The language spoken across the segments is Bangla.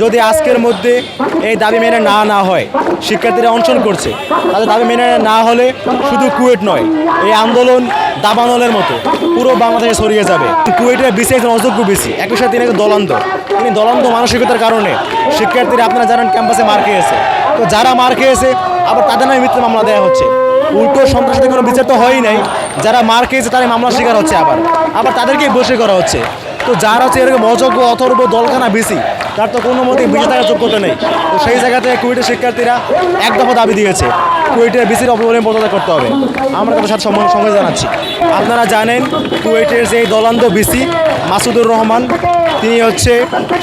যদি আজকের মধ্যে এই দাবি মেনে না না হয়, শিক্ষার্থীরা অনশন করছে তাদের দাবি মেনে না হলে শুধু কুয়েট নয়, এই আন্দোলন দাবানলের মতো, পুরো বাংলাদেশে ছড়িয়ে যাবে। কুয়েটের বিসি একজন অযোগ্য বিসি, একই সাথে তিনি দলান্ত তিনি দলান্ত মানসিকতার কারণে শিক্ষার্থীরা আপনারা জানেন ক্যাম্পাসে মার খেয়েছে। তো যারা মার খেয়েছে, আবার তাদের নামে মিথ্যা মামলা দেওয়া হচ্ছে। উল্টো সন্ত্রাসীদের কোনো বিচার তো হয়ই নাই। যারা মার খেয়েছে তারা মামলা শিকার হচ্ছে আবার। আবার তাদেরকেই বসে করা হচ্ছে। তো যারা হচ্ছে এরকম অযোগ্য, অথর্ব, দলখানা বেশি তার তো কোনো মতেই বেঁচে থাকার যোগ্যতা নেই। তো সেই জায়গাতে কুয়েটের শিক্ষার্থীরা এক দফা দাবি দিয়েছে কুয়েটের বিসির অপমান পদত্যাগ করতে হবে। আমরা তাদের সাথে সম্মান সঙ্গে জানাচ্ছি। আপনারা জানেন, কুয়েটের যে দলান্ত বিসি মাসুদুর রহমান, তিনি হচ্ছে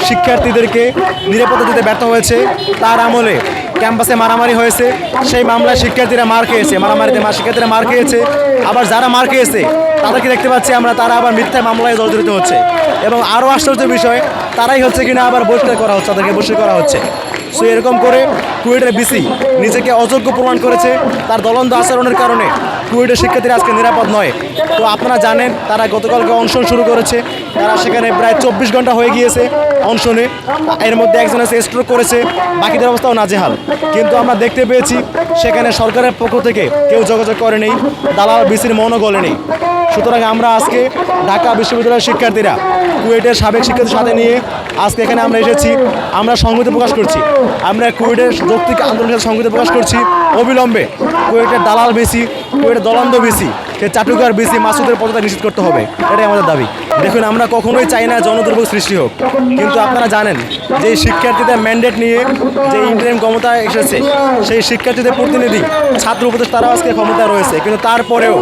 শিক্ষার্থীদেরকে নিরাপত্তা দিতে ব্যর্থ হয়েছে। তার আমলে ক্যাম্পাসে মারামারি হয়েছে, সেই মামলায় শিক্ষার্থীরা মার খেয়েছে, মারামারিতে মা শিক্ষার্থীরা মার খেয়েছে। আবার যারা মার খেয়েছে, তাদেরকে দেখতে পাচ্ছি আমরা, তারা আবার মিথ্যা মামলায় জর্জরিত হচ্ছে। এবং আরও আশ্চর্য বিষয়, তারাই হচ্ছে কিনা আবার বহিষ্কার করা হচ্ছে, তাদেরকে বহিষ্কার করা হচ্ছে। সো এরকম করে কুয়েটের বিসি নিজেকে অযোগ্য প্রমাণ করেছে, তার দলন্দ আচরণের কারণে। কুয়েটের শিক্ষার্থীরা আজকে নিরাপদ নয়। তো আপনারা জানেন, তারা গতকালকে অনশন শুরু করেছে। তারা সেখানে প্রায় চব্বিশ ঘণ্টা হয়ে গিয়েছে অনশনে। এর মধ্যে একজন আছে স্ট্রোক করেছে। বাকিদের অবস্থাও নাজেহাল। কিন্তু আমরা দেখতে পেয়েছি, সেখানে সরকারের পক্ষ থেকে কেউ যোগাযোগ করেনি। দালাল বিসির মনও গলেনি। সুতরাং আমরা আজকে ঢাকা বিশ্ববিদ্যালয়ের শিক্ষার্থীরা কুয়েটের সাবেক শিক্ষার্থীর সাথে নিয়ে আজকে এখানে আমরা এসেছি। আমরা সংহতি প্রকাশ করছি। আমরা কুয়েটের যৌক্তিক আন্দোলনের সংহতি প্রকাশ করছি। অবিলম্বে কুয়েটের দালাল বেশি কুয়েটের দলান্দ বেশি সে চাটুকার বেশি মাসুদের পদত্যাগ নিশ্চিত করতে হবে। এটাই আমাদের দাবি। দেখুন আমরা কখনোই চাই না জনদুর্ভোগ সৃষ্টি হোক। কিন্তু আপনারা জানেন যে শিক্ষার্থীদের ম্যান্ডেট নিয়ে যে ইন্টারিম ক্ষমতায় এসেছে সেই শিক্ষার্থীদের প্রতিনিধি ছাত্র উপদেশ তারা আজকে ক্ষমতা রয়েছে। কিন্তু তারপরেও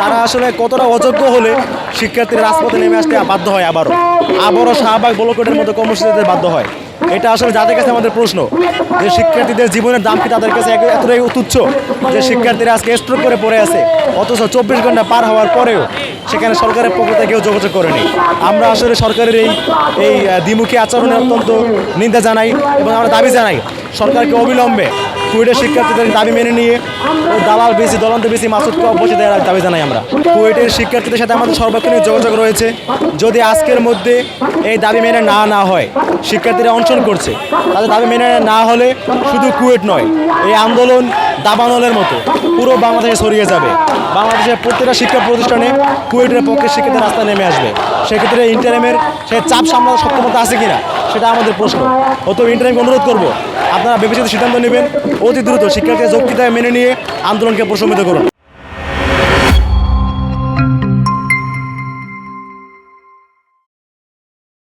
তারা আসলে কতটা অযোগ্য হলে শিক্ষার্থীরা রাজপথে নেমে আসতে বাধ্য হয় আবারও। আবারও শাহবাগ ব্লকেটের মতো কর্মসূচিতে বাধ্য হয়। এটা আসলে যাদের কাছে আমাদের প্রশ্ন, যে শিক্ষার্থীদের জীবনের দাম কি তাদের কাছে এতটাই তুচ্ছ, যে শিক্ষার্থীরা আজকে স্ট্রোক করে পড়ে আছে, অথচ চব্বিশ ঘণ্টা পার হওয়ার পরেও সেখানে সরকারের পক্ষ কেউ যোগাযোগ করেনি। আমরা আসলে সরকারের এই এই দ্বিমুখী আচরণে অত্যন্ত নিন্দা জানাই এবং আমরা দাবি জানাই, সরকারকে অবিলম্বে কুয়েটের শিক্ষার্থীদের দাবি মেনে নিয়ে দালাল বেশি দলন্ত বেশি মাসুদকে বসে দেওয়ার দাবি জানাই আমরা। কুয়েটের শিক্ষার্থীদের সাথে আমাদের সর্বক্ষণিক যোগাযোগ রয়েছে। যদি আজকের মধ্যে এই দাবি মেনে না না হয়, শিক্ষার্থীরা অনশন করছে, তাদের দাবি মেনে না হলে শুধু কুয়েট নয়, এই আন্দোলন দাবানলের মতো পুরো বাংলাদেশে ছড়িয়ে যাবে। বাংলাদেশের প্রত্যেকটা শিক্ষা প্রতিষ্ঠানে কুয়েটের পক্ষে শিক্ষিতের রাস্তায় নেমে আসবে। সেক্ষেত্রে ইন্টারিমের সে চাপ সামলানোর সক্ষমতা আছে কিনা? সেটা আমাদের প্রশ্ন। অত ইন্টারিমকে অনুরোধ করব, আপনারা বিবেচিত সিদ্ধান্ত নেবেন, অতি দ্রুত শিক্ষার্থীদের যৌক্তিকতা মেনে নিয়ে আন্দোলনকে প্রশমিত করুন।